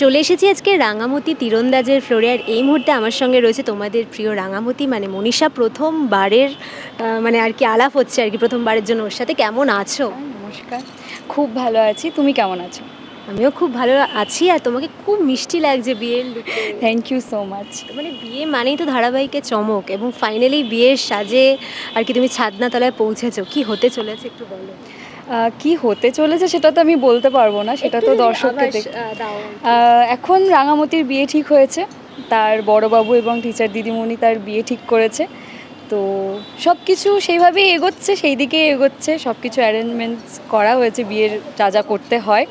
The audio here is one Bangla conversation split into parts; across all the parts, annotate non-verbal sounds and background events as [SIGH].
চলে এসেছি আজকে রাঙামতি তীরন্দাজের ফ্লোরিয়ার এই মুহূর্তে আমার সঙ্গে রয়েছে তোমাদের প্রিয় রাঙামতি মানে মনীষা প্রথমবারের মানে আর কি আলাপ হচ্ছে আর কি প্রথমবারের জন্য ওর সাথে। কেমন আছো? নমস্কার। খুব ভালো আছি। তুমি কেমন আছো? আমিও খুব ভালো আছি আর তোমাকে খুব মিষ্টি লাগছে বিয়ের থ্যাংক ইউ সো মাচ মানে বিয়ে মানেই তো ধারাবাহিকে চমক এবং ফাইনালি বিয়ের সাজে আর কি তুমি ছাদনাতলায় পৌঁছেছো। কি হতে চলেছে একটু বলো। কি হতে চলেছে সেটা তো আমি বলতে পারব না সেটা তো দর্শককে এখন রাঙামতির বিয়ে ঠিক হয়েছে তার বড়বাবু এবং টিচার দিদিমণি তার বিয়ে ঠিক করেছে তো সব কিছু সেইভাবেই এগোচ্ছে সেই দিকেই এগোচ্ছে সব কিছু অ্যারেঞ্জমেন্টস করা হয়েছে বিয়ের যা যা করতে হয়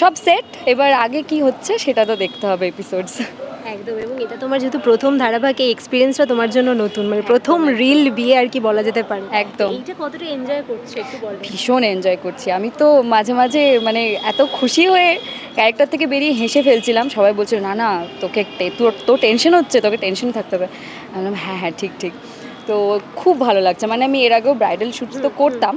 সব সেট এবার আগে কি হচ্ছে সেটা তো দেখতে হবে এপিসোডস একদম এবং এটা তোমার যেহেতু প্রথম ধারাবাহিক এই এক্সপিরিয়েন্সটা তোমার জন্য নতুন মানে প্রথম রিল বিয়ে আর কি বলা যেতে পারে। একদম। এইটা কতটা এনজয় করছে একটু বলো? ভীষণ এনজয় করছি। আমি তো মাঝে মাঝে মানে এত খুশি হয়ে ক্যারেক্টার থেকে বেরিয়ে হেসে ফেলছিলাম। সবাই বলছিল না না তোকে তোর তো টেনশন হচ্ছে তোকে টেনশন থাকতে হবে। আমি বললাম হ্যাঁ হ্যাঁ ঠিক ঠিক। তো খুব ভালো লাগছে। মানে আমি এর আগেও ব্রাইডাল শ্যুট তো করতাম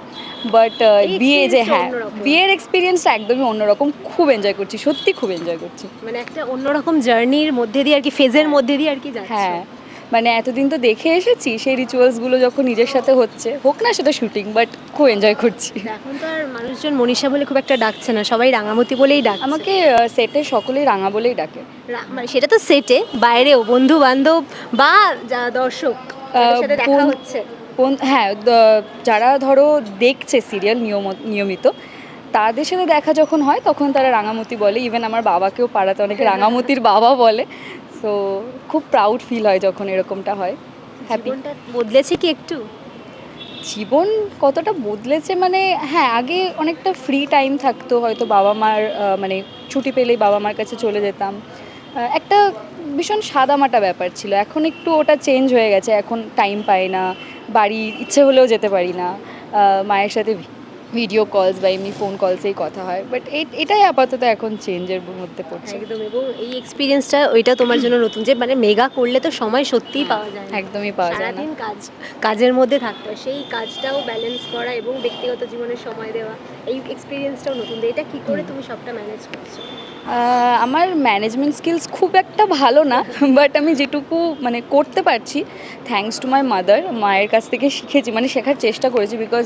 বাট বিয়ে যে হ্যাঁ বিয়ের এক্সপিরিয়েন্সটা একদমই অন্যরকম খুব এনজয় করছি সত্যি খুব এনজয় করছি। মানে একটা অন্যরকম জার্নির মধ্যে দিয়ে আর কি ফেজের মধ্যে দিয়ে আর কি হ্যাঁ মানে এতদিন তো দেখে এসেছি সেই রিচুয়ালসগুলো যখন নিজের সাথে হচ্ছে হোক না সেটা শুটিং বাট খুব এনজয় করছি। এখন তো আর মানুষজন মনীষা বলে খুব একটা ডাকছে না সবাই রাঙামতি বলেই ডাক আমাকে সেটে সকলেই রাঙা বলেই ডাকে। মানে সেটা তো সেটে বাইরেও বন্ধু বান্ধব বা যা দর্শক। দেখা কোন- হচ্ছে। কোন হ্যাঁ যারা ধরো দেখছে সিরিয়াল নিয়ম নিয়মিত তাদের সাথে দেখা যখন হয় তখন তারা রাঙামতি বলে। ইভেন আমার বাবাকেও পাড়াতে অনেকে রাঙামতির বাবা বলে। সো খুব প্রাউড ফিল হয় যখন এরকমটা হয়। হ্যাপি বদলেছে কি একটু? জীবন কতটা বদলেছে মানে হ্যাঁ আগে অনেকটা ফ্রি টাইম থাকতো। হয়তো বাবা মার মানে ছুটি পেলেই বাবা মার কাছে চলে যেতাম। একটা ভীষণ সাদামাটা ব্যাপার ছিল। এখন একটু ওটা চেঞ্জ হয়ে গেছে। এখন টাইম পাই না। বাড়ি ইচ্ছে হলেও যেতে পারি না। মায়ের সাথে ভিডিও কলস বা এমনি ফোন কলসেই কথা হয়। বাট এটাই আপাতত এখন চেঞ্জের মধ্যে পড়ছে। একদম। এবং এই এক্সপিরিয়েন্সটা ওইটা তোমার জন্য নতুন যে মানে মেগা করলে তো সময় সত্যিই পাওয়া যায় একদমই পাওয়া যায় না। সারাদিন কাজ কাজের মধ্যে থাকতে হয়। সেই কাজটাও ব্যালেন্স করা এবং ব্যক্তিগত জীবনে সময় দেওয়া এই এক্সপিরিয়েন্সটাও নতুন। এটা কি করে তুমি সবটা ম্যানেজ করছ? আমার ম্যানেজমেন্ট স্কিলস খুব একটা ভালো না বাট আমি যেটুকু মানে করতে পারছি থ্যাঙ্কস টু মাই মাদার মায়ের কাছ থেকে শিখেছি মানে শেখার চেষ্টা করেছি বিকজ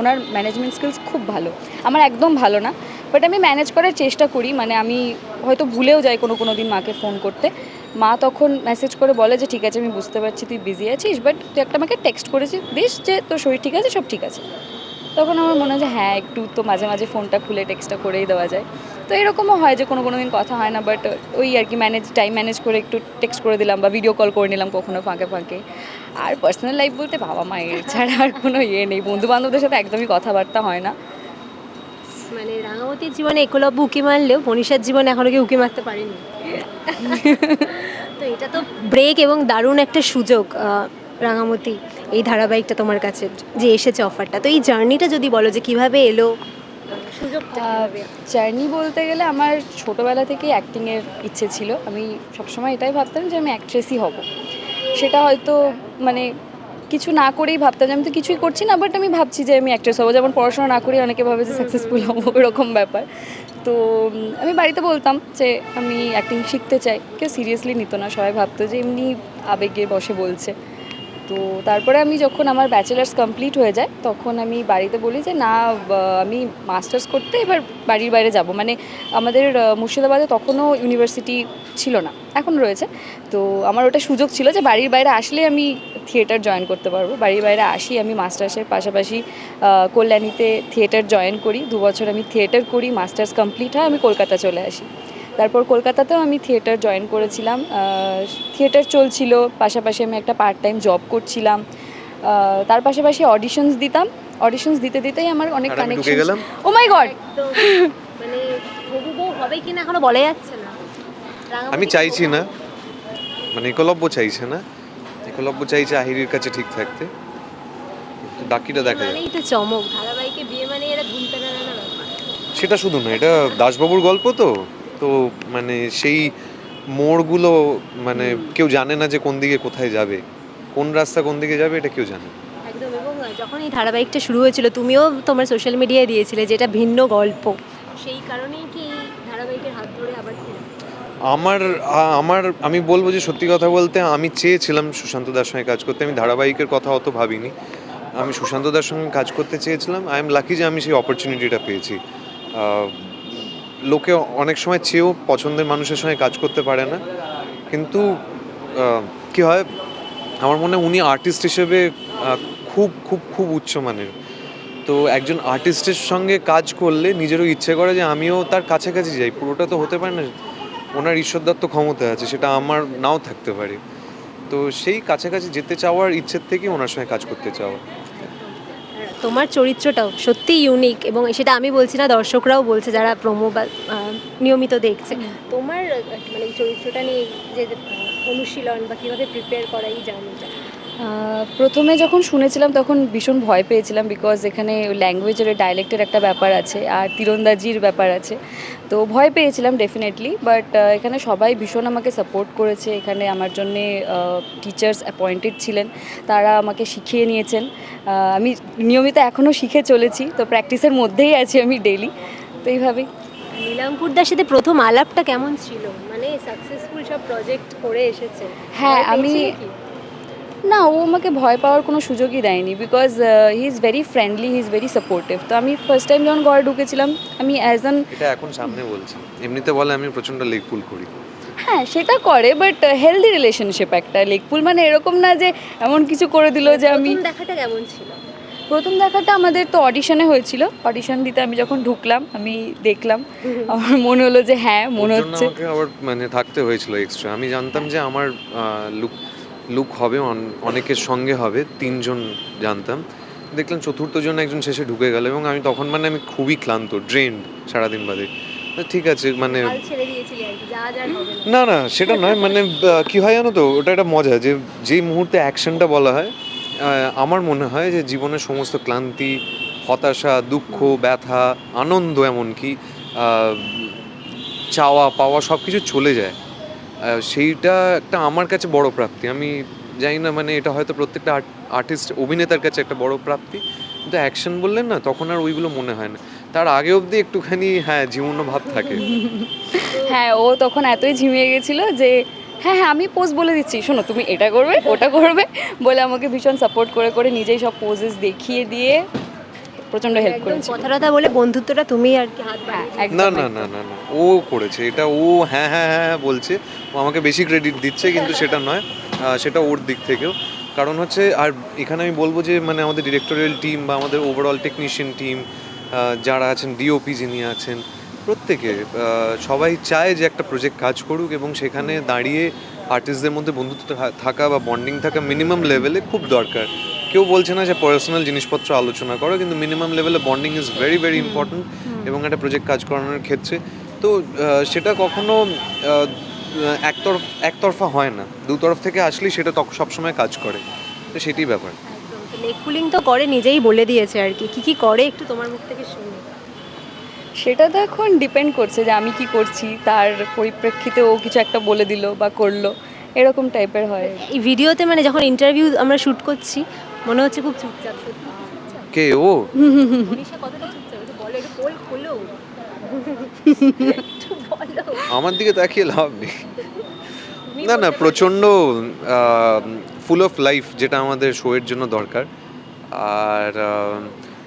ওনার ম্যানেজমেন্ট স্কিলস খুব ভালো। আমার একদম ভালো না বাট আমি ম্যানেজ করার চেষ্টা করি মানে আমি হয়তো ভুলেও যাই কোনো কোনো দিন মাকে ফোন করতে। মা তখন মেসেজ করে বলে যে, ঠিক আছে, আমি বুঝতে পারছি, তুই বিজি আছিস বাট তুই একটা আমাকে টেক্সট করেছিস, দিস যে তোর শরীর ঠিক আছে, সব ঠিক আছে। তখন আমার মনে হয় যে হ্যাঁ একটু তো মাঝে মাঝে ফোনটা খুলে টেক্সটটা করেই দেওয়া যায়। তো এরকমও হয় যে কোনো কোনো দিন কথা হয় না বাট ওই আর কি ম্যানেজ টাইম ম্যানেজ করে একটু টেক্সট করে দিলাম বা ভিডিও কল করে নিলাম কখনো ফাঁকে ফাঁকে। আর পার্সোনাল লাইফ বলতে বাবা মায়ের ছাড়া আর কোনো ইয়ে নেই বন্ধু বান্ধবদের সাথে একদমই কথাবার্তা হয় না। মানে রাঙামতির জীবনে একলব্য উকি মারলেও মনীষার জীবনে এখনও কেউ উকি মারতে পারেনি। তো এটা তো ব্রেক এবং দারুণ একটা সুযোগ রাঙামতি, এই ধারাবাহিকটা তোমার কাছে যে এসেছে অফারটা তো এই জার্নিটা যদি বলো যে কীভাবে এলো সুযোগটা জার্নি বলতে গেলে আমার ছোটোবেলা থেকেই অ্যাক্টিংয়ের ইচ্ছে ছিল। আমি সবসময় এটাই ভাবতাম যে আমি অ্যাক্ট্রেসই হব। সেটা হয়তো মানে কিছু না করেই ভাবতাম যে আমি তো কিছুই করছি না বাট আমি ভাবছি যে আমি অ্যাক্ট্রেস হব। যেমন পড়াশোনা না করেই অনেকে ভাবে যে সাকসেসফুল হব এরকম ব্যাপার। তো আমি বাড়িতে বলতাম যে আমি অ্যাক্টিং শিখতে চাই। কেউ সিরিয়াসলি নিত না। সবাই ভাবতো যে এমনি আবেগে বসে বলছে। তো তারপরে আমি যখন আমার ব্যাচেলার্স কমপ্লিট হয়ে যায়, তখন আমি বাড়িতে বলি যে, না আমি মাস্টার্স করতে এবার বাড়ির বাইরে যাব। মানে আমাদের মুর্শিদাবাদে তখনও ইউনিভার্সিটি ছিল না, এখন রয়েছে। তো আমার ওটা সুযোগ ছিল যে, বাড়ির বাইরে আসলে আমি থিয়েটার জয়েন করতে পারব। বাড়ির বাইরে আসি, আমি মাস্টার্সের পাশাপাশি কল্যাণীতে থিয়েটার জয়েন করি। দু বছর আমি থিয়েটার করি মাস্টার্স কমপ্লিট হয়, আমি কলকাতা চলে আসি। তারপর কলকাতাতেও আমি থিয়েটার জয়েন করেছিলাম। থিয়েটার চলছিল পাশাপাশি আমি একটা পার্ট টাইম জব করছিলাম তার পাশাপাশি অডিশনস দিতাম। অডিশনস দিতে দিতেই আমার অনেক কানেকশন গেলাম। ও মাই গড মানে হবু বউ হবে কিনা এখনও বলা যাচ্ছে না। আমি চাইছি না। মানে একলব্য চাইছে না। একলব্য চাইছে আহিরির কাছে ঠিক থাকতে। তো বাকিটা দেখা যাবে মানেই তো চমক। ধারাবাহিকে বিয়ে মানে এরা ঘুমতে না না সেটা শুধু না এটা দাসবাবুর গল্প তো। তো মানে সেই মোড়গুলো মানে কেউ জানে না যে কোন দিকে কোথায় যাবে। কোন রাস্তা কোন দিকে যাবে এটা কেউ জানে না। একদম এবং যখন এই ধারাবাহিকটা শুরু হয়েছিল তুমিও তোমার সোশ্যাল মিডিয়ায় দিয়েছিলে যেটা ভিন্ন গল্প। সেই কারণেই কি ধারাবাহিকের হাত ধরে আবার আমার আমার আমি বলব যে সত্যি কথা বলতে আমি চেয়েছিলাম সুশান্ত দার সঙ্গে কাজ করতে। আমি ধারাবাহিকের কথা অত ভাবিনি। আমি সুশান্ত দার সঙ্গে কাজ করতে চেয়েছিলাম। আই এম লাকি যে আমি সেই অপরচুনিটিটা পেয়েছি। লোকে অনেক সময় চেয়েও পছন্দের মানুষের সঙ্গে কাজ করতে পারে না। কিন্তু কি হয়, আমার মনে উনি আর্টিস্ট হিসেবে খুব খুব খুব উচ্চমানের তো একজন আর্টিস্টের সঙ্গে কাজ করলে নিজেরও ইচ্ছে করে যে আমিও তার কাছাকাছি যাই। পুরোটা তো হতে পারে না, ওনার ঈশ্বরদত্ত ক্ষমতা আছে, সেটা আমার নাও থাকতে পারে। তো সেই কাছাকাছি যেতে চাওয়ার ইচ্ছের থেকেই ওনার সঙ্গে কাজ করতে চাওয়া। তোমার চরিত্রটাও সত্যি ইউনিক এবং সেটা আমি বলছি না দর্শকরাও বলছে যারা প্রোমো বা নিয়মিত দেখছে। তোমার মানে এই চরিত্রটা নিয়ে যে অনুশীলন বা কীভাবে প্রিপেয়ার করা এই জার্নিটা প্রথমে যখন শুনেছিলাম তখন ভীষণ ভয় পেয়েছিলাম বিকজ এখানে ল্যাঙ্গুয়েজের ডায়ালেক্টের একটা ব্যাপার আছে আর তীরন্দাজির ব্যাপার আছে। তো ভয় পেয়েছিলাম ডেফিনেটলি বাট এখানে সবাই ভীষণ আমাকে সাপোর্ট করেছে। এখানে আমার জন্যে টিচার্স অ্যাপয়েন্টেড ছিলেন। তারা আমাকে শিখিয়ে নিয়েছেন। আমি নিয়মিত এখনও শিখে চলেছি তো প্র্যাকটিসের মধ্যেই আছি আমি ডেলি তো এইভাবেই। নীলাঙ্কুরদার সাথে প্রথম আলাপটা কেমন ছিল? মানে সাকসেসফুল সব প্রজেক্ট করে এসেছে হ্যাঁ, আমি-? না ও আমাকে ভয় পাওয়ার কোনো সুযোগই দেয়নি because he is very friendly he is very supportive তো আমি ফার্স্ট টাইম যখন ঘরে ঢুকেছিলাম আমি অ্যাজ অ্যান এটা এখন সামনে বলছি। এমনিতে বলে আমি প্রচণ্ড লেগ পুল করি। হ্যাঁ সেটা করে বাট হেলদি রিলেশনশিপ একটা। লেকপুল মানে এরকম না যে এমন কিছু করে দিল যে আমি দেখাটা কেমন ছিল? প্রথম দেখাটা আমাদের তো অডিশনে হয়েছিল। অডিশন দিতে আমি যখন ঢুকলাম আমি দেখলাম। আমার মনে হলো যে হ্যাঁ মনে হচ্ছে। আমাকে আবার মানে থাকতে হয়েছিল এক্সট্রা আমি জানতাম যে আমার লুক লুক হবে অন- অনেকের সঙ্গে হবে তিনজন জানতাম। দেখলাম চতুর্থ জন একজন শেষে ঢুকে গেল এবং আমি তখন মানে আমি খুবই ক্লান্ত ড্রেন্ড সারাদিন বাদে। ঠিক আছে মানে যা যা না। না সেটা নয় মানে কি হয় জানো তো ওটা একটা মজা যে যেই মুহূর্তে অ্যাকশনটা বলা হয় আমার মনে হয় যে জীবনের সমস্ত ক্লান্তি হতাশা দুঃখ ব্যথা আনন্দ এমনকি চাওয়া পাওয়া সব কিছু চলে যায়। সেইটা একটা আমার কাছে বড় প্রাপ্তি। আমি জানি না মানে এটা হয়তো প্রত্যেকটা আর্টিস্ট, অভিনেতার কাছে একটা বড় প্রাপ্তি। কিন্তু অ্যাকশন বললেন না, তখন আর ওইগুলো মনে হয় না। তার আগে অবধি একটুখানি হ্যাঁ জীবন ভাব থাকে। [LAUGHS] হ্যাঁ ও তখন এতই ঝিমিয়ে গেছিল যে হ্যাঁ হ্যাঁ আমি পোজ বলে দিচ্ছি। শোনো, তুমি এটা করবে, ওটা করবে বলে আমাকে ভীষণ সাপোর্ট করে করে নিজেই সব পোজেস দেখিয়ে দিয়ে প্রচণ্ড হেল্প করেছে কথা টথা বলে বন্ধুত্বটা তুমি আর কি হাত হ্যাঁ না না না না না ও করেছে। এটা ও হ্যাঁ হ্যাঁ হ্যাঁ হ্যাঁ বলছে। ও আমাকে বেশি ক্রেডিট দিচ্ছে কিন্তু সেটা নয়। সেটা ওর দিক থেকেও। কারণ হচ্ছে আর এখানে আমি বলব যে মানে আমাদের ডিরেক্টোরিয়াল টিম বা আমাদের ওভারঅল টেকনিশিয়ান টিম যারা আছেন ডিওপি যিনি আছেন প্রত্যেকে সবাই চায় যে একটা প্রজেক্ট কাজ করুক এবং সেখানে দাঁড়িয়ে আর্টিস্টদের মধ্যে বন্ধুত্ব থাকা বা বন্ডিং থাকা মিনিমাম লেভেলে খুব দরকার। কেউ বলছে না যে পার্সোনাল জিনিসপত্র আলোচনা করো কিন্তু মিনিমাম লেভেলে bonding is very very important এবং একটা প্রজেক্ট কাজ করানোর ক্ষেত্রে। তো সেটা কখনো একতরফ একতরফা হয় না। দু তরফ থেকে আসলেই সেটা তখন সবসময় কাজ করে। তো সেটাই ব্যাপার। লেগ পুলিং তো করে নিজেই বলে দিয়েছে আর কি। কি কি করে একটু তোমার মুখ থেকে শুনি। সেটা তো এখন ডিপেন্ড করছে যে আমি কি করছি তার পরিপ্রেক্ষিতে ও কিছু একটা বলে দিল বা করল। এরকম টাইপের হয়। এই ভিডিওতে মানে যখন ইন্টারভিউ আমরা শুট করছি মনে হচ্ছে খুব চুপচাপ সত্যি কে ও? আমার দিকে তাকিয়ে লাভ নেই। না না প্রচণ্ড ফুল অফ লাইফ যেটা আমাদের শোয়ের জন্য দরকার। আর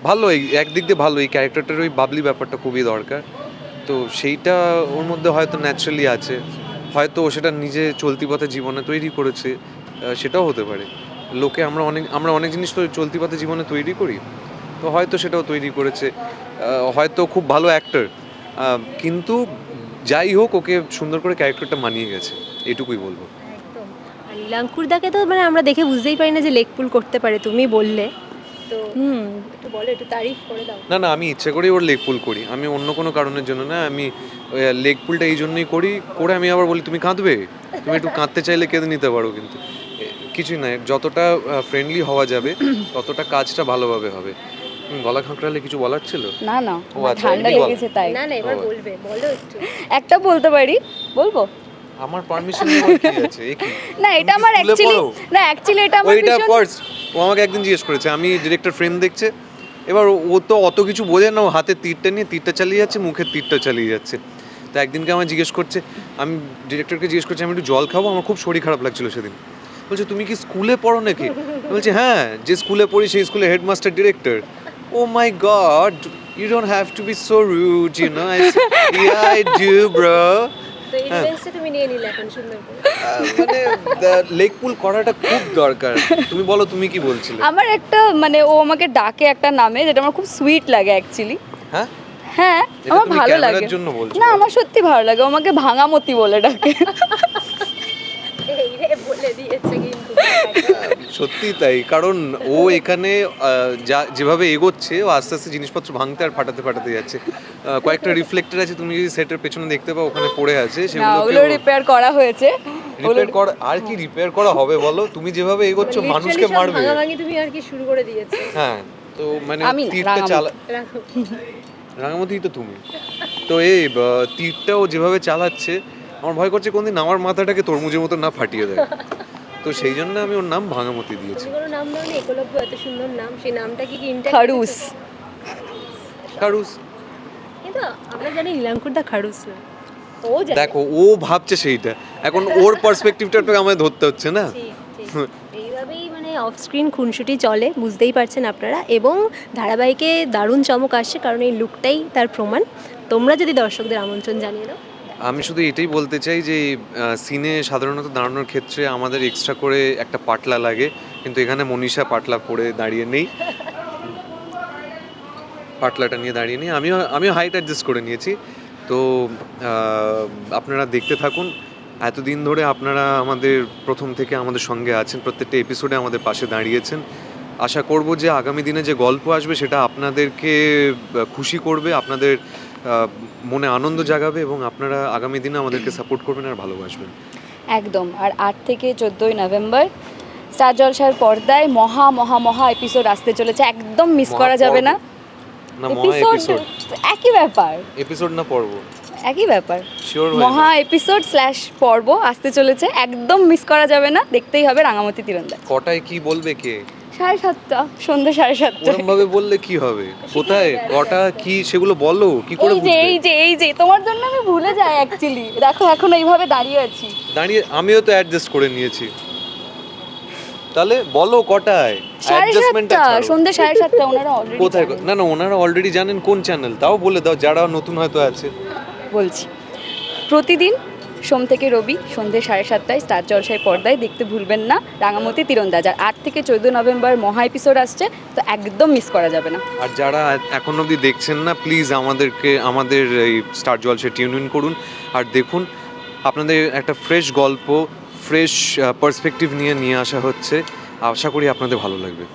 ভালো একদিক দিয়ে ভালো এই ক্যারেক্টারটার ওই বাবলি ব্যাপারটা খুবই দরকার। তো সেইটা ওর মধ্যে হয়তো ন্যাচারালি আছে। হয়তো ও সেটা নিজে চলতি পথে জীবনে তৈরি করেছে। সেটাও হতে পারে। লোকে আমরা অনেক আমরা অনেক জিনিস তো চলতি পথে জীবনে তৈরি করি। তো হয়তো সেটাও তৈরি করেছে হয়তো খুব ভালো অ্যাক্টর কিন্তু যাই হোক ওকে সুন্দর করে ক্যারেক্টারটা মানিয়ে গেছে এটুকুই বলব। একদম। আর তো মানে আমরা দেখে বুঝতেই পারি না যে লেগ পুল করতে পারে তুমি বললে। তো হুম। একটু বলো একটু তারিফ করে দাও। না না আমি ইচ্ছে করেই ওর লেগ পুল করি। আমি অন্য কোনো কারণের জন্য না আমি লেগ পুলটা এই জন্যই করি করে আমি আবার বলি তুমি কাঁদবে? তুমি একটু কাঁদতে চাইলে কেঁদে নিতে পারো কিন্তু। কিছুই না যতটা ফ্রেন্ডলি হওয়া যাবে [CLEARS THROAT] ততটা কাজটা ভালোভাবে হবে। গলা খাঁকড়ালে কিছু বলার ছিল? না না ও আচ্ছা, ঠান্ডা লেগেছে তাই। না না এবার বলবে বলো একটু। একটা বলতে পারি বলব? আমার পারমিশন কি আছে কি? [LAUGHS] না এটা আমার অ্যাকচুয়ালি না অ্যাকচুয়ালি এটা আমার ওইটা ফার্স্ট ও আমাকে একদিন জিজ্ঞেস করেছে আমি ডিরেক্টর ফ্রেন্ড দেখছে এবার ও- ও তো অত কিছু বোঝে না ও হাতে তীরটা নিয়ে তীরটা চালিয়ে যাচ্ছে মুখের তীরটা চালিয়ে যাচ্ছে। তো একদিনকে আমার জিজ্ঞেস করছে আমি ডিরেক্টরকে জিজ্ঞেস করছি আমি একটু জল খাব? আমার খুব শরীর খারাপ লাগছিল সেদিন। বলছে তুমি কি স্কুলে পড়ো নাকি? বলছি হ্যাঁ যে স্কুলে পড়ি সেই স্কুলে headmaster director. Oh my god you don't have to be so rude you know I do bro তো এই রিভেঞ্জটা তুমি নিয়ে নিলে এখন সুন্দর করে। মানে লেগ পুল করাটা খুব দরকার। তুমি বলো তুমি কি বলছিলে? আমার একটা মানে ও আমাকে ডাকে একটা নামে যেটা আমার খুব সুইট লাগে অ্যাকচুয়ালি হ্যাঁ? হ্যাঁ আমার ভালো লাগে। জন্য বলছো? না আমার সত্যি ভালো লাগে ও আমাকে ভাঙামতি বলে ডাকে। এই রে বলে দিয়েছে। সত্যি তাই। কারণ ও এখানে যা যেভাবে এগোচ্ছে ও আস্তে আস্তে জিনিসপত্র ভাঙতে আর ফাটাতে ফাটাতে যাচ্ছে। কয়েকটা রিফ্লেক্টর আছে তুমি যদি সেটের পেছনে দেখতে পাও ওখানে পড়ে আছে না ওগুলো রিপেয়ার করা হয়েছে। রিপেয়ার করা আর কি রিপেয়ার করা হবে বলো? তুমি যেভাবে এগোচ্ছো মানুষকে মারবে। তুমি আর কি শুরু করে দিয়েছে। হ্যাঁ তো মানে তীরটা চালা রাখো তো তুমি। তো এই তীরটা ও যেভাবে চালাচ্ছে আমার ভয় করছে কোনদিন আমার মাথাটাকে তরমুজের মতো না ফাটিয়ে দেয়। তো সেই জন্য আমি ওর নাম ভাঙামতি দিয়েছি। কোনো নাম না একলব্য এত সুন্দর নাম সেই নামটা কি কি খারুস। কারুস কিন্তু আমরা জানি নীলাঙ্কুর দা খারুস না। ও জানে। দেখো ও ভাবছে সেইটা। এখন ওর পার্সপেক্টিভটা একটু আমায় ধরতে হচ্ছে না। এইভাবেই মানে অফ স্ক্রিন খুনসুটি চলে বুঝতেই পারছেন আপনারা। এবং ধারাবাহিকে দারুণ চমক আসছে কারণ এই লুকটাই তার প্রমাণ। তোমরা যদি দর্শকদের আমন্ত্রণ জানিয়ে দাও। আমি শুধু এটাই বলতে চাই যে সিনে সাধারণত দাঁড়ানোর ক্ষেত্রে আমাদের এক্সট্রা করে একটা পাটলা লাগে, কিন্তু এখানে মনীষা পাটলা পরে দাঁড়িয়ে নেই। পাটলাটা নিয়ে দাঁড়িয়ে নেই। আমিও আমিও হাইট অ্যাডজাস্ট করে নিয়েছি। তো আপনারা দেখতে থাকুন। এতদিন ধরে আপনারা আমাদের প্রথম থেকে আমাদের সঙ্গে আছেন, প্রত্যেকটা এপিসোডে আমাদের পাশে দাঁড়িয়েছেন। আশা করব যে আগামী দিনে যে গল্প আসবে সেটা আপনাদেরকে খুশি করবে, আপনাদের মনে আনন্দ জাগাবে এবং আপনারা আগামী দিনে আমাদেরকে সাপোর্ট করবেন আর ভালোবাসবেন। একদম। আর আট থেকে চোদ্দোই নভেম্বর স্টার জলসার পর্দায় মহা মহা মহা এপিসোড আসতে চলেছে। একদম মিস করা যাবে না। এপিসোড একই ব্যাপার। এপিসোড না পর্ব? একই ব্যাপার। মহা এপিসোড স্ল্যাশ পর্ব আসতে চলেছে। একদম মিস করা যাবে না। দেখতেই হবে রাঙামতি তীরন্দাজ। কটায় কি বলবে কে? সাড়ে সাতটা সন্ধ্যে সাড়ে সাতটা ভাবে বললে কি হবে? কোথায়? কটা কি সেগুলো বলো কি করে এই যে এই যে এই যে তোমার জন্য আমি ভুলে যাই অ্যাকচুয়ালি দেখো এখন এইভাবে দাঁড়িয়ে আছি। দাঁড়িয়ে আমিও তো অ্যাডজাস্ট করে নিয়েছি। তাহলে বলো কটায়? অ্যাডজাস্টমেন্টটা সন্ধ্যে সাড়ে সাতটা ওনারা অলরেডি কোথায়? না না ওনারা অলরেডি জানেন কোন চ্যানেল তাও বলে দাও যারা নতুন হয়তো আছে। বলছি। প্রতিদিন সোম থেকে রবি সন্ধ্যে সাড়ে সাতটায় স্টার জলসায় পর্দায় দেখতে ভুলবেন না রাঙামতি তীরন্দাজ। আর আট থেকে চোদ্দ নভেম্বর মহা এপিসোড আসছে তো একদম মিস করা যাবে না। আর যারা এখন অবধি দেখছেন না প্লিজ আমাদেরকে আমাদের এই স্টার জলসে টিউন ইন করুন। আর দেখুন আপনাদের একটা ফ্রেশ গল্প ফ্রেশ পার্সপেক্টিভ নিয়ে নিয়ে আসা হচ্ছে। আশা করি আপনাদের ভালো লাগবে।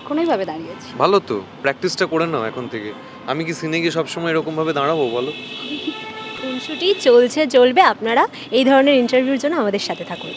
এখন এইভাবে দাঁড়িয়ে আছি। ভালো তো প্র্যাকটিসটা করে নাও এখন থেকে। আমি কি সিনে গিয়ে সবসময় এরকমভাবে দাঁড়াবো বলো? [LAUGHS] খুনসুটি চলছে চলবে। আপনারা এই ধরনের ইন্টারভিউর জন্য আমাদের সাথে থাকুন।